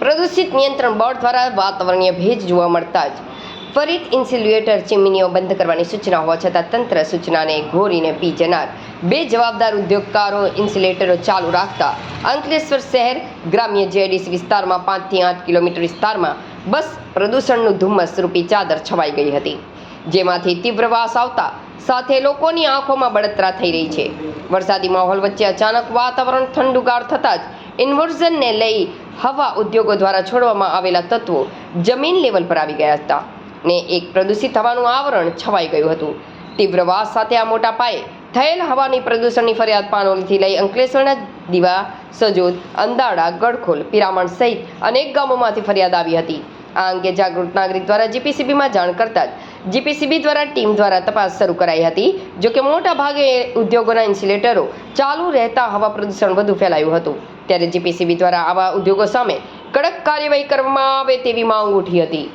પ્રદૂષિત નિયંત્રણ બોર્ડ દ્વારા વાતાવરણીય ભેજ જોવા મળતા જ ફરીત ઇન્સ્યુલેટર ચીમનીઓ બંધ કરવાની સૂચના હોવા છતાં તંત્ર સૂચનાને ઘોરીને પી જનાર. બે જવાબદાર ઉદ્યોગકારો ઇન્સ્યુલેટરો ચાલુ રાખતા અંકલેશ્વર શહેર, ગ્રામ્ય જેડીસી વિસ્તારમાં પાંચથી આઠ કિલોમીટર વિસ્તારમાં બસ પ્રદૂષણનું ધુમ્મસ રૂપી ચાદર છવાઈ ગઈ હતી. જેમાંથી તીવ્ર વાસ આવતા સાથે લોકોની આંખોમાં બળતરા થઈ રહી છે. વરસાદી માહોલ વચ્ચે અચાનક વાતાવરણ ઠંડુગાર થતાં જ ઇન્વર્ઝનને લઈ હવા ઉદ્યોગો દ્વારા છોડવામાં આવેલા તત્વો જમીન લેવલ પર આવી ગયા હતા ને એક પ્રદૂષિત હવાનું આવરણ છવાઈ ગયું હતું. તીવ્ર વાસ સાથે આ મોટા પાયે થયેલ હવાની પ્રદૂષણની ફરિયાદ પાનોલીથી લઈ અંકલેશ્વરના દીવા, સજોદ, અંદાડા ગડખોલ પિરામણ સહિત અનેક ગામોમાંથી ફરિયાદ આવી હતી. આ અંગે જાગૃત નાગરિક દ્વારા જીપીસીબીમાં જાણ કરતા જ જીપીસીબી દ્વારા ટીમ દ્વારા તપાસ શરૂ કરાઈ હતી જો કે મોટા ભાગે ઉદ્યોગોના ઇન્સ્યુલેટરો ચાલુ રહેતા હવા પ્રદૂષણ વધુ ફેલાયું હતું. ત્યારે જીપીસીબી દ્વારા આવા ઉદ્યોગો સામે કડક કાર્યવાહી કરવામાં આવે તેવી માંગ ઉઠી હતી.